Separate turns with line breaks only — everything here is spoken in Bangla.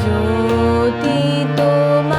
জ্যোতি তোমার